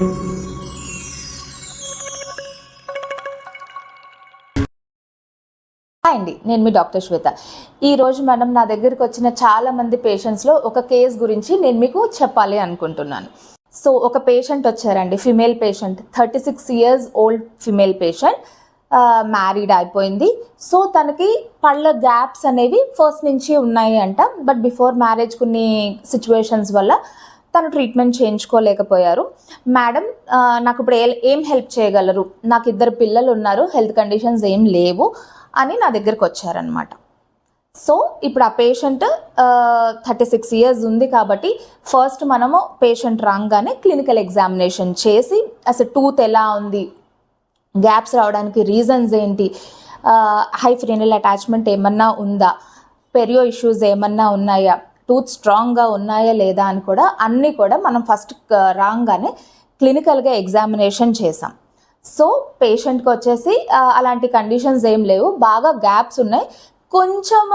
Hi అండి నేను మీ doctor శ్వేత. ఈరోజు మనం నా దగ్గరికి వచ్చిన చాలా మంది పేషెంట్స్లో ఒక కేస్ గురించి నేను మీకు చెప్పాలి అనుకుంటున్నాను. సో ఒక పేషెంట్ వచ్చారండి female patient thirty six years old female patient married అయిపోయింది. సో తనకి పళ్ళ గ్యాప్స్ అనేవి ఫస్ట్ నుంచి ఉన్నాయి అంట. బట్ బిఫోర్ మ్యారేజ్ కొన్ని సిచ్యువేషన్స్ వల్ల తను ట్రీట్మెంట్ చేయించుకోలేకపోయారు. మేడం నాకు ఇప్పుడు ఏ ఏం హెల్ప్ చేయగలరు? నాకు ఇద్దరు పిల్లలు ఉన్నారు హెల్త్ కండిషన్స్ ఏం లేవు అని నా దగ్గరికి వచ్చారనమాట సో ఇప్పుడు ఆ పేషెంట్ థర్టీ సిక్స్ ఇయర్స్ ఉంది కాబట్టి ఫస్ట్ మనము పేషెంట్ రాగానే క్లినికల్ ఎగ్జామినేషన్ చేసి అసలు టూత్ ఎలా ఉంది గ్యాప్స్ రావడానికి రీజన్స్ ఏంటి హై ఫ్రీనల్ అటాచ్మెంట్ ఏమన్నా ఉందా పెరియో ఇష్యూస్ ఏమన్నా ఉన్నాయా టూత్ స్ట్రాంగ్గా ఉన్నాయా లేదా అని కూడా అన్నీ కూడా మనం ఫస్ట్ రాగానే క్లినికల్గా ఎగ్జామినేషన్ చేసాం సో పేషెంట్కి వచ్చేసి అలాంటి కండిషన్స్ ఏం లేవు. బాగా గ్యాప్స్ ఉన్నాయి. కొంచెం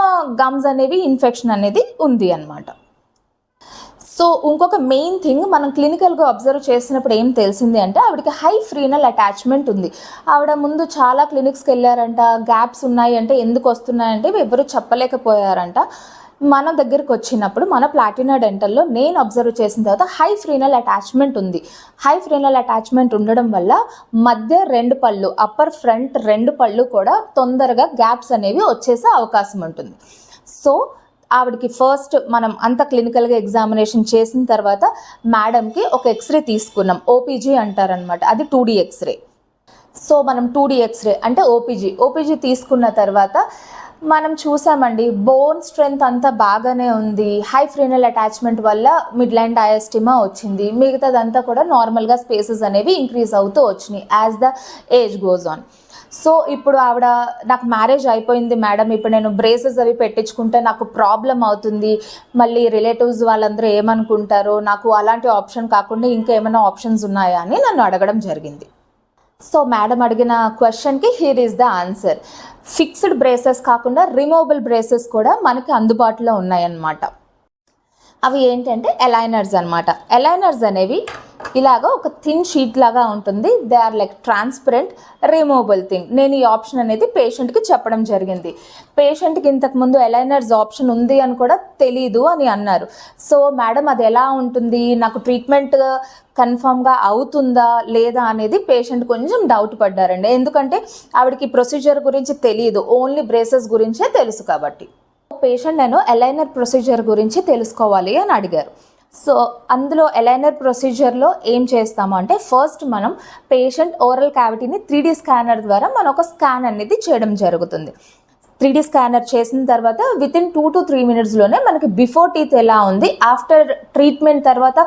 గమ్స్ అనేవి ఇన్ఫెక్షన్ అనేది ఉంది అన్నమాట. సో ఇంకొక మెయిన్ థింగ్ మనం క్లినికల్గా అబ్జర్వ్ చేసినప్పుడు ఏం తెలిసింది అంటే ఆవిడకి హై ఫ్రీనల్ అటాచ్మెంట్ ఉంది. ఆవిడ ముందు చాలా క్లినిక్స్కి వెళ్ళారంట. గ్యాప్స్ ఉన్నాయి అంటే ఎందుకు వస్తున్నాయంటే ఎవరు చెప్పలేకపోయారంట. మన దగ్గరకు వచ్చినప్పుడు మన ప్లాటినా డెంటల్లో నేను అబ్జర్వ్ చేసిన తర్వాత హై ఫ్రీనల్ అటాచ్మెంట్ ఉంది. హై ఫ్రీనల్ అటాచ్మెంట్ ఉండడం వల్ల మధ్య రెండు పళ్ళు అప్పర్ ఫ్రంట్ రెండు పళ్ళు కూడా తొందరగా గ్యాప్స్ అనేవి వచ్చేసే అవకాశం ఉంటుంది. సో ఆవిడకి ఫస్ట్ మనం అంత క్లినికల్గా ఎగ్జామినేషన్ చేసిన తర్వాత మేడంకి ఒక ఎక్స్రే తీసుకున్నాం. ఓపీజీ అంటారనమాట అది టూ డీ ఎక్స్రే సో మనం టూ డీ ఎక్స్రే అంటే ఓపీజీ ఓపీజీ తీసుకున్న తర్వాత మనం చూసామండి బోన్ స్ట్రెంగ్త్ అంతా బాగానే ఉంది. హై ఫ్రీనల్ అటాచ్మెంట్ వల్ల మిడ్ లైన్ డయాస్టిమా వచ్చింది. మిగతాదంతా కూడా నార్మల్గా స్పేసెస్ అనేవి ఇంక్రీజ్ అవుతూ వచ్చినాయి as the age goes on so ఇప్పుడు ఆవిడ నాకు మ్యారేజ్ అయిపోయింది మేడం. ఇప్పుడు నేను బ్రేసెస్ అవి పెట్టించుకుంటే నాకు ప్రాబ్లం అవుతుంది. మళ్ళీ రిలేటివ్స్ వాళ్ళందరూ ఏమనుకుంటారో నాకు అలాంటి ఆప్షన్ కాకుండా ఇంకా ఏమైనా ఆప్షన్స్ ఉన్నాయా అని నన్ను అడగడం జరిగింది. సో మేడం అడిగిన క్వశ్చన్కి here is the answer fixed braces కాకుండా రిమూవబుల్ బ్రేసెస్ కూడా మనకి అందుబాటులో ఉన్నాయన్నమాట. అవి ఏంటంటే ఎలైనర్స్ అన్నమాట. ఎలైనర్స్ అనేవి ఇలాగ ఒక థిన్ షీట్ లాగా ఉంటుంది. They are like transparent removable thing నేను ఈ ఆప్షన్ అనేది పేషెంట్కి చెప్పడం జరిగింది. పేషెంట్కి ఇంతకుముందు ఎలైనర్స్ ఆప్షన్ ఉంది అని కూడా తెలీదు అని అన్నారు. సో మేడం అది ఎలా ఉంటుంది? నాకు ట్రీట్మెంట్ కన్ఫామ్గా అవుతుందా లేదా అనేది పేషెంట్ కొంచెం డౌట్ పడ్డారండి. ఎందుకంటే ఆవిడకి ప్రొసీజర్ గురించి తెలియదు ఓన్లీ బ్రేసెస్ గురించే తెలుసు కాబట్టి. పేషెంట్ నేను ఎలైనర్ ప్రొసీజర్ గురించి తెలుసుకోవాలి అని అడిగారు. సో అందులో ఎలైనర్ ప్రొసీజర్లో ఏం చేస్తాము అంటే ఫస్ట్ మనం పేషెంట్ ఓరల్ క్యావిటీని త్రీ స్కానర్ ద్వారా మనం ఒక స్కాన్ అనేది చేయడం జరుగుతుంది. త్రీ డీ స్కానర్ చేసిన తర్వాత within two to three మినిట్స్లోనే మనకి బిఫోర్ టీత్ ఎలా ఉంది ఆఫ్టర్ ట్రీట్మెంట్ తర్వాత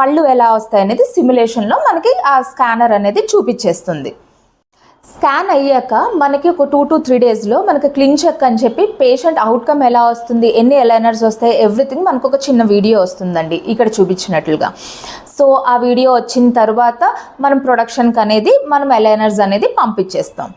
పళ్ళు ఎలా వస్తాయి అనేది సిమ్యులేషన్లో మనకి ఆ స్కానర్ అనేది చూపించేస్తుంది. స్కాన్ అయ్యాక మనకి ఒక టూ టు త్రీ డేస్లో మనకి క్లీన్ చెక్ అని చెప్పి పేషెంట్ అవుట్కమ్ ఎలా వస్తుంది ఎన్ని ఎలైనర్స్ వస్తాయి ఎవ్రీథింగ్ మనకు ఒక చిన్న వీడియో వస్తుందండి ఇక్కడ చూపించినట్లుగా. సో ఆ వీడియో వచ్చిన తర్వాత మనం ప్రొడక్షన్కి అనేది మనం ఎలైనర్స్ అనేది పంపించేస్తాం.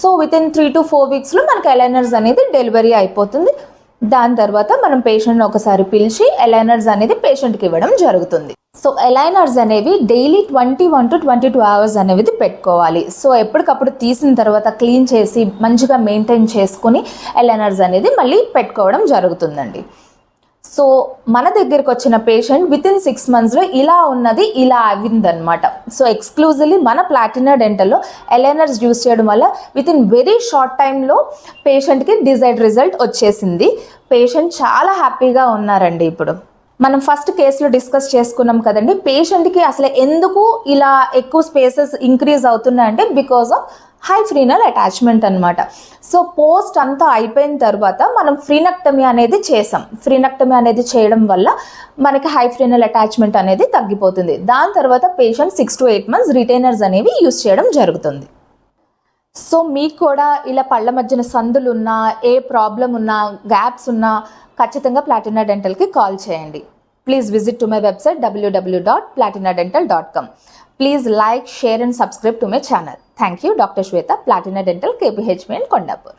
So within three to four వీక్స్లో మనకి ఎలైనర్స్ అనేది డెలివరీ అయిపోతుంది. దాని తర్వాత మనం పేషెంట్ని ఒకసారి పిలిచి ఎలైనర్స్ అనేది పేషెంట్కి ఇవ్వడం జరుగుతుంది. సో ఎలైనర్స్ అనేవి daily twenty one to twenty two hours అనేవి పెట్టుకోవాలి. సో ఎప్పటికప్పుడు తీసిన తర్వాత క్లీన్ చేసి మంచిగా మెయింటైన్ చేసుకుని ఎలైనర్స్ అనేది మళ్ళీ పెట్టుకోవడం జరుగుతుందండి. సో మన దగ్గరికి వచ్చిన పేషెంట్ విత్ ఇన్ సిక్స్ మంత్స్లో ఇలా ఉన్నది ఇలా అయిందనమాట సో ఎక్స్క్లూజివ్లీ మన ప్లాటినా డెంటల్లో ఎలైనర్స్ యూస్ చేయడం వల్ల విత్ ఇన్ వెరీ షార్ట్ టైంలో పేషెంట్కి డిజైర్డ్ రిజల్ట్ వచ్చేసింది. పేషెంట్ చాలా హ్యాపీగా ఉన్నారండి ఇప్పుడు. మనం ఫస్ట్ కేసులో డిస్కస్ చేసుకున్నాం కదండి. పేషెంట్కి అసలు ఎందుకు ఇలా ఎక్కువ spaces increase అవుతున్నాయంటే because of high frenal attachment అనమాట సో పోస్ట్ అంతా అయిపోయిన తర్వాత మనం ఫ్రీనక్టమీ అనేది చేసాం. ఫ్రీనక్టమీ అనేది చేయడం వల్ల మనకి హై ఫ్రీనల్ అటాచ్మెంట్ అనేది తగ్గిపోతుంది. దాని తర్వాత patient six to eight months retainers అనేవి యూస్ చేయడం జరుగుతుంది. సో మీకు కూడా ఇలా పళ్ళ మధ్యన సందులు ఉన్నా ఏ ప్రాబ్లం ఉన్నా గ్యాప్స్ ఉన్నా ఖచ్చితంగా ప్లాటినా డెంటల్కి కాల్ చేయండి. Please visit to my website www.platinadental.com. Please like, share and subscribe to my channel. Thank you, Dr. Shweta, Platina Dental, KPH Mail, Kondapur.